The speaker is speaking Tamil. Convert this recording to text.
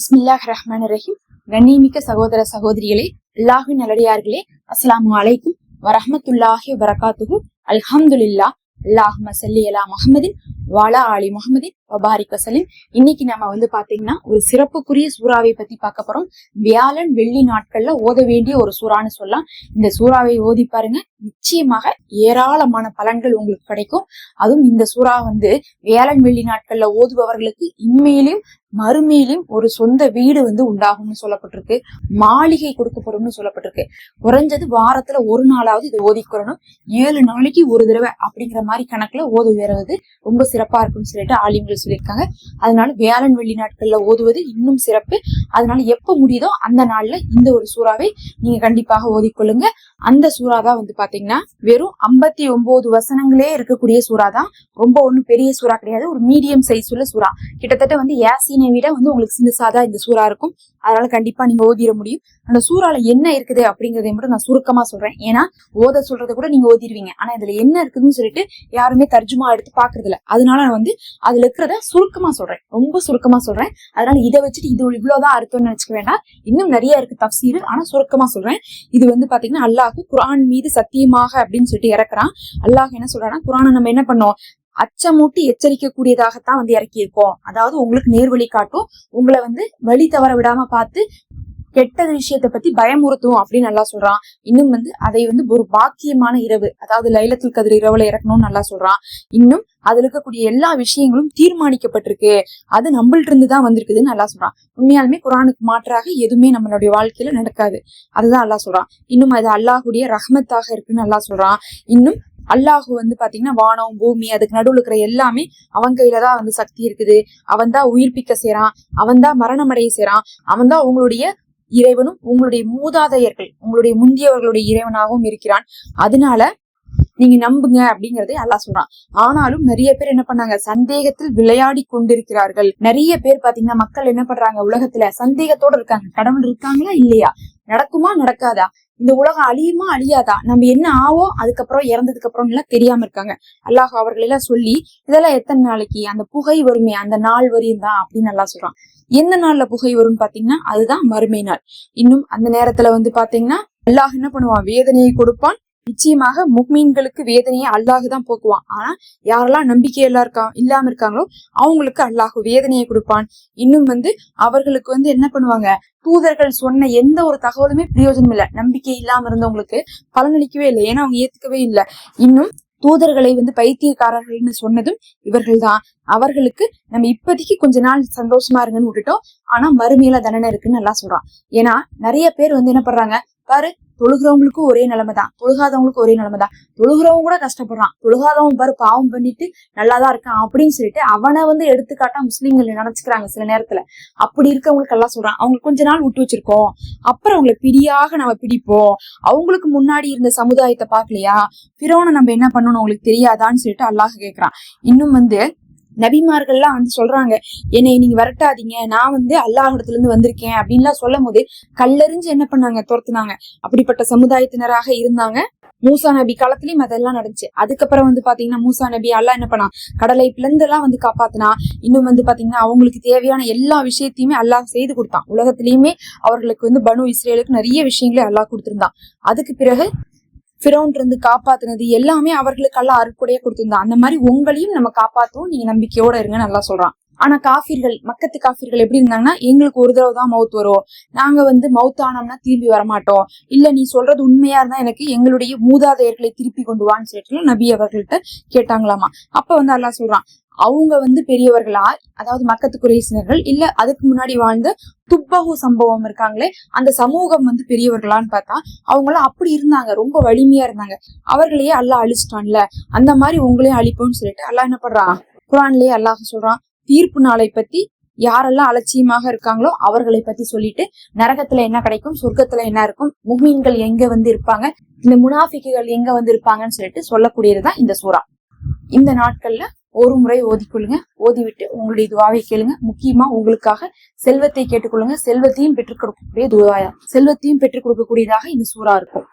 பிஸ்மில்லாஹ் ரஹ்மான் ரஹீம். கண்ணியமிக்க சகோதர சகோதரிகளே அல்லாஹு நல்லடியார்களே அஸ்ஸலாமு அலைக்கும் வரஹ்மத்துல்லாஹி வரகாத்துஹு அல்ஹம்துல்லா அல்லாஹ் மசல்லி அலா முஹம்மதின் வாலா ஆலி முகமதி வபாரிக் வசலிம் இன்னைக்கு நம்ம வந்து பாத்தீங்கன்னா ஒரு சிறப்புக்குரிய சூறாவை பத்தி பார்க்க போறோம். வியாழன் வெள்ளி நாட்கள்ல ஓத வேண்டிய ஒரு சூறான்னு சொல்லலாம். இந்த சூறாவை ஓதி பாருங்க. நிச்சயமாக ஏராளமான பலன்கள் உங்களுக்கு கிடைக்கும். அதுவும் இந்த சூறா வந்து வியாழன் வெள்ளி நாட்கள்ல ஓதுபவர்களுக்கு இம்மையிலும் மறுமையிலும் ஒரு சொந்த வீடு வந்து உண்டாகும்னு சொல்லப்பட்டிருக்கு. மாளிகை கொடுக்கப்படும்னு சொல்லப்பட்டிருக்கு. குறைஞ்சது வாரத்துல ஒரு நாளாவது இதை ஓதிக்கிறணும் ஏழு நாளைக்கு ஒரு தடவை அப்படிங்கிற மாதிரி கணக்குல ஓது வேறது ரொம்ப சிறப்பு. இருக்கும்னு சொல்லிட்டு ஆலிம்கள் சொல்லியிருக்காங்க. அதனால வியாழன் வெள்ளி நாட்கள்ல ஓதுவது இன்னும் சிறப்பு. அதனால எப்ப முடியுதோ அந்த நாள்ல இந்த ஒரு சூறாவை நீங்க கண்டிப்பாக ஓதிக்கொள்ளுங்க. அந்த சூறா தான் வந்து பாத்தீங்கன்னா வெறும் ஐம்பத்தி ஒன்பது வசனங்களே இருக்கக்கூடிய சூறா தான் ரொம்ப ஒண்ணும் பெரிய சூறா கிடையாது. ஒரு மீடியம் சைஸ் உள்ள சூறா. கிட்டத்தட்ட வந்து ஏசினை விட வந்து உங்களுக்கு சின்னசாதா இந்த சூறா இருக்கும். அதனால கண்டிப்பா நீங்க ஓதிட முடியும். அந்த சூறால என்ன இருக்குது அப்படிங்கறதை மட்டும் நான் சுருக்கமா சொல்றேன். ஏன்னா ஓத சொல்றதை கூட நீங்க ஓதிடுவீங்க ஆனா இதுல என்ன இருக்குதுன்னு சொல்லிட்டு யாருமே தர்ஜுமா எடுத்து பாக்குறது இல்ல அதனால நான் வந்து அதுல இருக்கிறத சுருக்கமா சொல்றேன். ரொம்ப சுருக்கமா சொல்றேன். அதனால இதை வச்சுட்டு இது இவ்வளவுதான் அர்த்தம்னு நினைச்சுக்க வேண்டாம். இன்னும் நிறைய இருக்கு தப்சீர். ஆனா சுருக்கமா சொல்றேன். இது வந்து பாத்தீங்கன்னா அல்லாஹ் குரான் மீது சத்தியமாக அப்படின்னு சொல்லிட்டு இறக்குறான். அல்லாஹ் என்ன சொல்றான்னா குரானை நம்ம என்ன பண்ணோம்? அச்சமூட்டி எச்சரிக்கக்கூடியதாகத்தான் வந்து இறக்கியிருக்கோம். அதாவது உங்களுக்கு நேர்வழி காட்டும். உங்களை வந்து வழி தவற விடாம பார்த்து கெட்ட விஷயத்த பத்தி பயமுறுத்தும் அப்படின்னு நல்லா சொல்றான். இன்னும் வந்து அதை வந்து ஒரு பாக்கியமான இரவு அதாவது லைலத்துல் கதிர் இரவுல இறக்கணும்னு நல்லா சொல்றான். இன்னும் அதுல இருக்கக்கூடிய எல்லா விஷயங்களும் தீர்மானிக்கப்பட்டிருக்கு. அது நம்மள்ட்ட இருந்து தான் வந்திருக்குதுன்னு நல்லா சொல்றான். உண்மையாலுமே குரானுக்கு மாற்றாக எதுவுமே நம்மளுடைய வாழ்க்கையில நடக்காது. அதுதான் அல்லா சொல்றான். இன்னும் அது அல்லாஹுடைய ரஹ்மத்தாக இருக்குன்னு நல்லா சொல்றான். இன்னும் அல்லாஹு வந்து பாத்தீங்கன்னா வானம் பூமி அதுக்கு நடுவில் இருக்கிற எல்லாமே அவன் கையில தான் வந்து சக்தி இருக்குது. அவன் தான் உயிர்ப்பிக்க செய்றான். அவன் தான் மரணமடைய செய்றான். அவன் தான் அவங்களுடைய இறைவனும் உங்களுடைய மூதாதையர்கள் உங்களுடைய முந்தியவர்களுடைய இறைவனாகவும் இருக்கிறான். அதனால நீங்க நம்புங்க அப்படிங்கறதை அல்லாஹ் சொல்றான். ஆனாலும் நிறைய பேர் என்ன பண்ணாங்க? சந்தேகத்தில் விளையாடி கொண்டிருக்கிறார்கள். நிறைய பேர் பாத்தீங்கன்னா மக்கள் என்ன பண்றாங்க உலகத்துல சந்தேகத்தோட இருக்காங்க. கடவுள் இருக்காங்களா? இல்லையா? நடக்குமா? நடக்காதா? இந்த உலகம் அழியுமா? அழியாதா? நம்ம என்ன ஆவோ அதுக்கப்புறம் இறந்ததுக்கு அப்புறம் எல்லாம் தெரியாம இருக்காங்க. அல்லாஹ் அவர்களெல்லாம் சொல்லி இதெல்லாம் எத்தனை நாளைக்கு? அந்த புகை வருமே அந்த நாள் வரையும் தான் அப்படின்னு நல்லா சொல்றான். எந்த நாள்ல புகை வரும்னு பாத்தீங்கன்னா அதுதான் மறுமை நாள். இன்னும் அந்த நேரத்துல வந்து பாத்தீங்கன்னா அல்லாஹ் என்ன பண்ணுவான்? வேதனையை கொடுப்பான். நிச்சயமாக முக்மீன்களுக்கு வேதனையை அல்லாஹுதான் போக்குவான். ஆனா யாரெல்லாம் நம்பிக்கை எல்லாம் இருக்கா இல்லாம இருக்காங்களோ அவங்களுக்கு அல்லாஹு வேதனையை கொடுப்பான். இன்னும் வந்து அவர்களுக்கு வந்து என்ன பண்ணுவாங்க? தூதர்கள் சொன்ன எந்த ஒரு தகவலுமே பிரயோஜனம் இல்லை. நம்பிக்கை இல்லாம இருந்தவங்களுக்கு பலனளிக்கவே இல்லை. ஏன்னா அவங்க ஏத்துக்கவே இல்லை. இன்னும் தூதர்களை வந்து பைத்தியக்காரர்கள்னு சொன்னதும் இவர்கள் தான் அவர்களுக்கு நம்ம இப்போதைக்கு கொஞ்ச நாள் சந்தோஷமா இருங்கன்னு விட்டுட்டோம். ஆனா மறுமையில தண்டனை இருக்குன்னு நல்லா சொல்றான். ஏன்னா நிறைய பேர் வந்து என்ன பண்றாங்க? பாரு தொழுகிறவங்களுக்கும் ஒரே நிலைமை தான் தொழுகாதவங்களுக்கும் ஒரே நிலைமை தான் தொழுகிறவங்க கூட கஷ்டப்படுறான். தொழுகாதவன் பாரு பாவம் பண்ணிட்டு நல்லாதான் இருக்கான் அப்படின்னு சொல்லிட்டு அவனை வந்து எடுத்துக்காட்டா முஸ்லீம்கள் நினைச்சுக்கிறாங்க சில நேரத்துல. அப்படி இருக்கவங்களுக்கு எல்லாம் சொல்றான். அவங்களுக்கு கொஞ்ச நாள் விட்டு வச்சிருக்கோம். அப்புறம் அவங்களை பிடியாக நம்ம பிடிப்போம். அவங்களுக்கு முன்னாடி இருந்த சமுதாயத்தை பார்க்கலையா? பிறவனை நம்ம என்ன பண்ணணும் அவங்களுக்கு தெரியாதான்னு சொல்லிட்டு அல்லாஹ் கேக்குறான். இன்னும் வந்து நபிமார்கள்லாம் வந்து சொல்றாங்க என்னை நீங்க விரட்டாதீங்க. நான் வந்து அல்லாஹிடத்துல இருந்து வந்திருக்கேன். அப்படின்லாம் சொல்லும் போது கல்லறிஞ்சு என்ன பண்ணாங்க? துரத்துனாங்க. அப்படிப்பட்ட சமுதாயத்தினராக இருந்தாங்க. மூசா நபி காலத்திலயும் அதெல்லாம் நடந்துச்சு. அதுக்கப்புறம் வந்து பாத்தீங்கன்னா மூசா நபி அல்லா என்ன பண்ணா கடலை பிளந்து எல்லாம் வந்து காப்பாத்தினா இன்னும் வந்து பாத்தீங்கன்னா அவங்களுக்கு தேவையான எல்லா விஷயத்தையுமே அல்லாஹ் செய்து கொடுத்தான். உலகத்திலயுமே அவர்களுக்கு வந்து பனு இஸ்ரேலுக்கு நிறைய விஷயங்களை அல்லாஹ் கொடுத்திருந்தான். அதுக்கு பிறகு ஃபிரோன் இருந்து காப்பாத்துனது எல்லாமே அவர்களுக்கெல்லாம் அருக்குடைய கொடுத்திருந்தான். அந்த மாதிரி உங்களையும் நம்ம காப்பாத்துவோம். நீங்க நம்பிக்கையோட இருங்க நல்லா சொல்றான். ஆனா காஃபிர்கள் மக்கத்து காஃபிர்கள் எப்படி இருந்தாங்கன்னா எங்களுக்கு ஒரு தடவை தான் மவுத் வரும். நாங்க வந்து மவுத் ஆனோம்னா திரும்பி வரமாட்டோம். இல்ல நீ சொல்றது உண்மையா இருந்தா எனக்கு எங்களுடைய மூதாதையர்களை திருப்பி கொண்டு வான்னு சொல்லிட்டு நபி அவர்கள்ட்ட கேட்டாங்களாமா. அப்ப வந்து அல்லாஹ் சொல்றான் அவங்க வந்து பெரியவர்களா அதாவது மக்கத்து குறைசினர்கள் இல்ல அதுக்கு முன்னாடி வாழ்ந்த துப்பகு சம்பவம் இருக்காங்களே அந்த சமூகம் வந்து பெரியவர்களான்னு பார்த்தா அவங்களாம் அப்படி இருந்தாங்க ரொம்ப வலிமையா இருந்தாங்க. அவர்களையே அல்லாஹ் அழிச்சிட்டான்ல அந்த மாதிரி உங்களையும் அழிப்போம்னு சொல்லிட்டு அல்லாஹ் என்ன பண்றான்? குரான்லயே அல்லாஹ் சொல்றான் தீர்ப்பு நாளை பத்தி யாரெல்லாம் அலட்சியமாக இருக்காங்களோ அவர்களை பத்தி சொல்லிட்டு நரகத்துல என்ன கிடைக்கும் சொர்க்கத்துல என்ன இருக்கும் முஹ்மீன்கள் எங்க வந்து இருப்பாங்க இந்த முனாஃபிக்குகள் எங்க வந்து இருப்பாங்கன்னு சொல்லிட்டு சொல்லக்கூடியதுதான் இந்த சூறா. இந்த நாட்கள்ல ஒரு முறை ஓதிக்கொள்ளுங்க. ஓதிவிட்டு உங்களுடைய துவாவை கேளுங்க. முக்கியமா உங்களுக்காக செல்வத்தை கேட்டுக்கொள்ளுங்க. செல்வத்தையும் பெற்றுக் கொடுக்கக்கூடிய துவாயா? செல்வத்தையும் பெற்றுக் கொடுக்கக்கூடியதாக இந்த சூறா இருக்கும்.